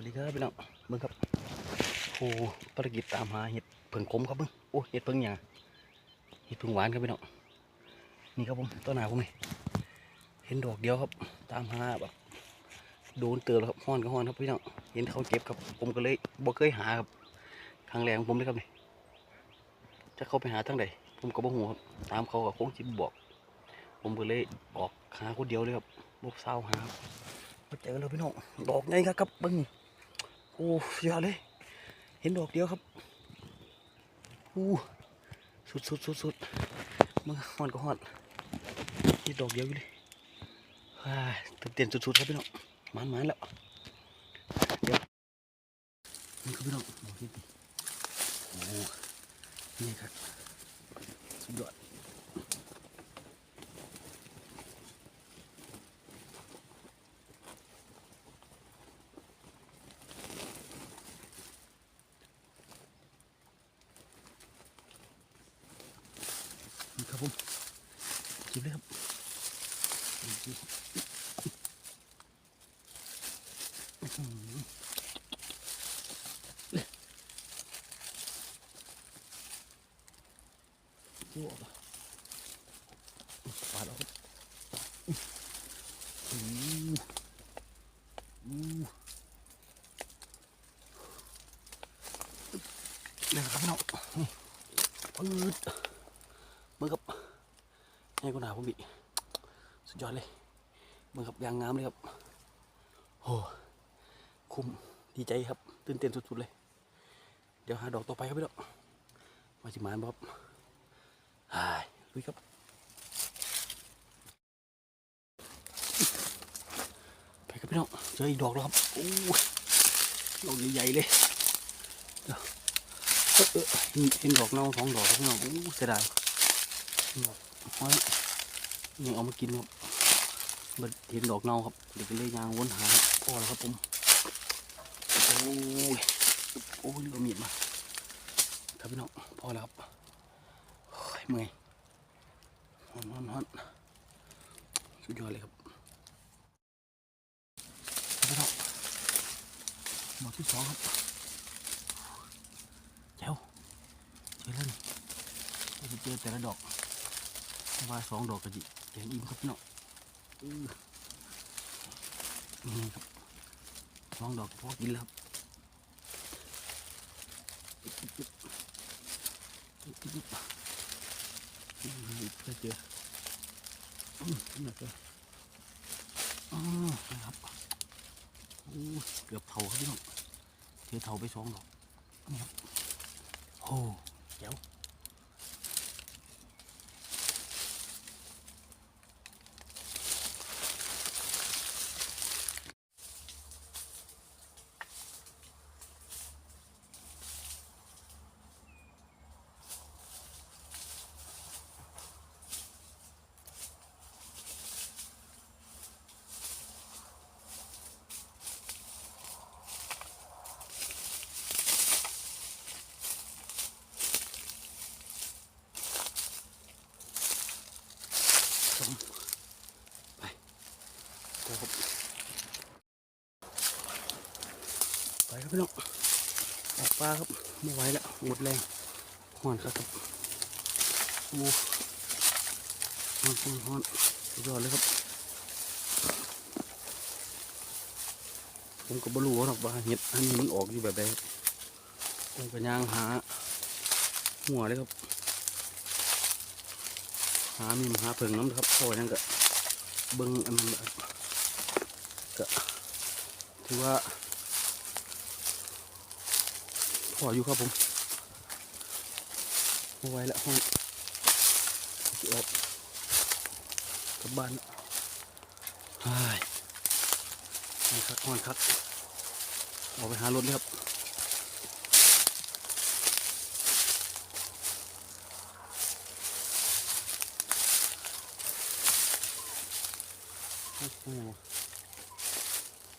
วัสดีครับพี่น้องเบิ่งครับโอ้ภารกิจตามหาเห็ดเผิงขมครับเบิ่งโอ้เห็ดเผิงหยาเห็ดเผิงหวานครับพี่น้องนี่ครับผมต้นหนาผมนี่เห็นดอกเดียวครับ ตามหาแบบโดนเตือนแล้วครับห้อนก็ห้อนครับพี่น้องเห็นเขาเก็บครับ ผมก็เลยบ่เคยหาครับครั้งแรกของผมเลยครับนี่จะเข้าไปหาทางใดผมก็บ่ฮู้ครับตามเขาก็คงสิบอก ผมก็เลยออกหาคนเดียวเลยครับบ่เศร้าหามาเจอแล้วพี่น้องดอกไงครับครับเบิ้ง โอ้ยอดเลย เห็นดอกเดียวครับอู้สุดสุดสุดสุดมึงหอนก็หอนนี่ดอกเดียวอยู่เลยว้ายตื่นเต้นสุดๆครับพี่น้องมันมันแล้วเดี๋ยวนี่ครับพี่น้องดอกที่โอ้นี่ครับสุดยอด นี่ครับผมเก็บเลยครับนี่สิอื้อหือ ชั่วปะปาดเอาครับอู้อู้นี่ครับพี่น้องปืดมือครับให้คนหาผมบี สุดยอดเลยมือครับยางงามเลยครับโอ้คุ้มดีใจครับ ตื่นเต้นสุดๆเลย เดี๋ยวหาดอกต่อไปครับพี่น้องมาจิมานบครับหายลุยครับไปครับพี่น้องเจออีกดอกแล้วครับโอ้ดอกใหญ่ๆเลยเดี๋ยวเออเอ็นเห็นดอกเน่าสองดอกครับพี่น้องโอ้เสียดายเพราะนี่เอามากินครับ บัดเห็นดอกเนาครับเดี๋ยวก็เลยยางวนหาพ่อแล้วครับผมโอ้ยโอ้ยเอามีดมาครับพี่น้องพอแล้วครับเมื่อยฮอนฮอนฮอนสุดยอดเลยครับครับพี่น้องดอที่สองครับเจ้าเจอแล้วนี่เจะเจอแต่ละดอกว่าสองดอกกระดิแกงอิ่มครับพี่น้อง นี่ครับสองดอกพอกินแล้วครับอื้อเจอหนี่เจออ๋อนะครับโอ้เกือบเผาครับพี่น้องเทเผาไปสองดอกนี่ครับโอ้เจ๋ว ชมไปครับไปครับพี่น้องออกปลาครับไม่ไหวแล้วหมดแรงห่อนครับโอ้ห่อนห่อนห่อนยอดเลยครับ ผมก็บรู้หรอกว่าเห็ดอันนี้มันออกอยู่แบบใดครับผมก็ย่างหาหัวเลยครับ หามีมหาเพิงน้ำครับพอยังก็เบิ้งอันนั้นครับก็ถือว่าพออยู่ครับผมเอาไว้แล้วห้องออกกลับบ้านไอ้ยห้อนคักห้อนคักออกไปหารถเลยครับ โอ้โห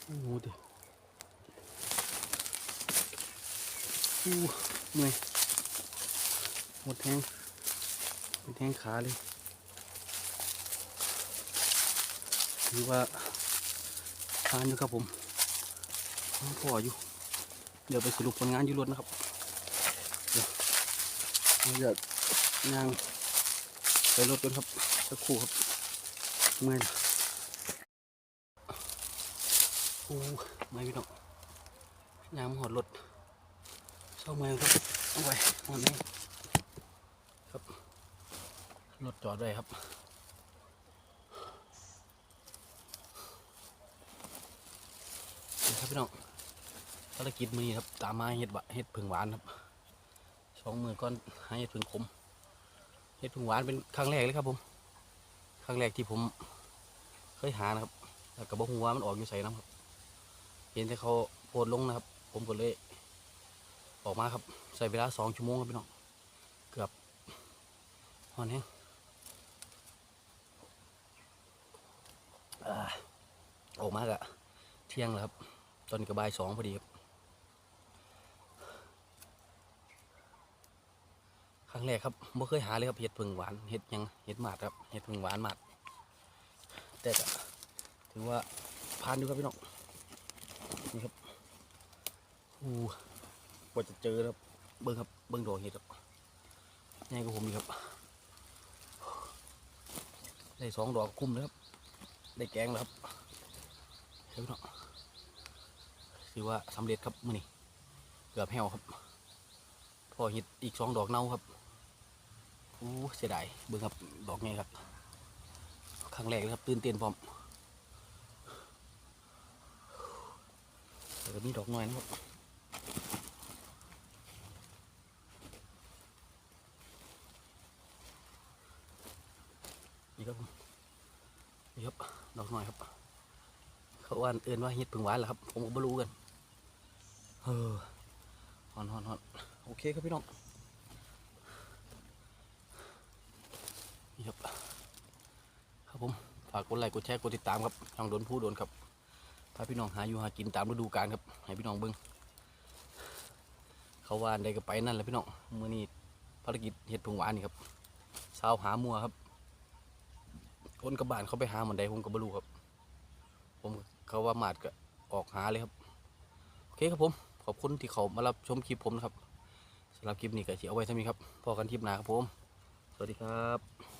โอ้โหดิโอ้เมื่อยหมดแทงหมดแทงขาเลยถือว่าทานอยู่ครับผมยังพออยู่ เดี๋ยวไปสรุปผลงานอยู่รถนะครับ เดี๋ยวเราจะย่างไปรถกันครับสักครู่ครับเมื่อยนะ โอ้ไม่พี่น้องยางมหอดรถเศร้าเมือครับเอาไว้หอดแม่ครับรถจอดด้วยครับนี่ครับพี่น้องภารกิจมือครับ ตามมาเห็ดบะเห็ดผึ่งหวานครับสองมือก้อนใหาเห็ดผึ่งขมเห็ดผึ่งหวานเป็นครั้งแรกเลยครับผมครั้งแรกที่ผม เคยหานะครับแล้วก็บอกหัวมันออกอยู่ใส่น้ำครับ เห็นแต่เขาโพดลงนะครับ ผมก็เลย ออกมาครับ ใส่เวลาสองชั่วโมงครับพี่น้อง เกือบหอนแห้งออกมากะเที่ยงแล้วครับ ตอนนี้ก็บ่ายสองพอดีครับ ครั้งแรกครับไม่เคยหาเลยครับเห็ดผึ่งหวานเห็ดยังเห็ดหมาดครับเห็ดผึ่งหวานหมาดแต่ถือว่าผ่านดูครับพี่น้อง นี่ครับอู้กว่าจะเจอครับ เบิ้งครับ เบิ้งดอกเห็ดครับง่ายกว่าผมอีครับ ได้สองดอกคุ้มเลยครับ ได้แกงแล้วครับเฮ้ยพี่น้องถือว่าสำเร็จครับมือนี้เกือบแห้วครับ พอเห็ดอีกสองดอกเน่าครับอู้เสียดายเบิ่งครับ ดอกไงครับ ครั้งแรกเลยครับ ตื่นเต้นพร้อม แต่ก็มีดอกน้อยนะครับนี่ครับผมนี่ครับดอกน้อยครับ เขาว่าเอื่นว่าเฮ็ดผึ่งหวานเหรอครับ ผมก็ไม่รู้กันเออฮอนฮอนฮอนโอเคครับพี่น้องนี่ครับครับผมฝากกดไลค์กดแชร์กดติดตามครับช่องโดนผู้โดนครับาพี่น้องหาอยู่หากินตามฤดูกาลครับให้พี่น้องเบิ้งเขาว่านใดก็ไปนั่นแหละพี่น้องมื้อนี้ภารกิจเฮ็ดผงหวานนี่ครับสาวหามัวครับคนกับบานเขาไปหาหมันใดผมก็บ่รู้ครับ ผมเขาว่ามาดก็ออกหาเลยครับโอเคครับผมขอบคุณที่เขามารับชมคลิปผมนะครับสำหรับคลิปนี้ก็จะเอาไว้เท่านี้ครับพอกันคลิปหน้าครับผม สวัสดีครับ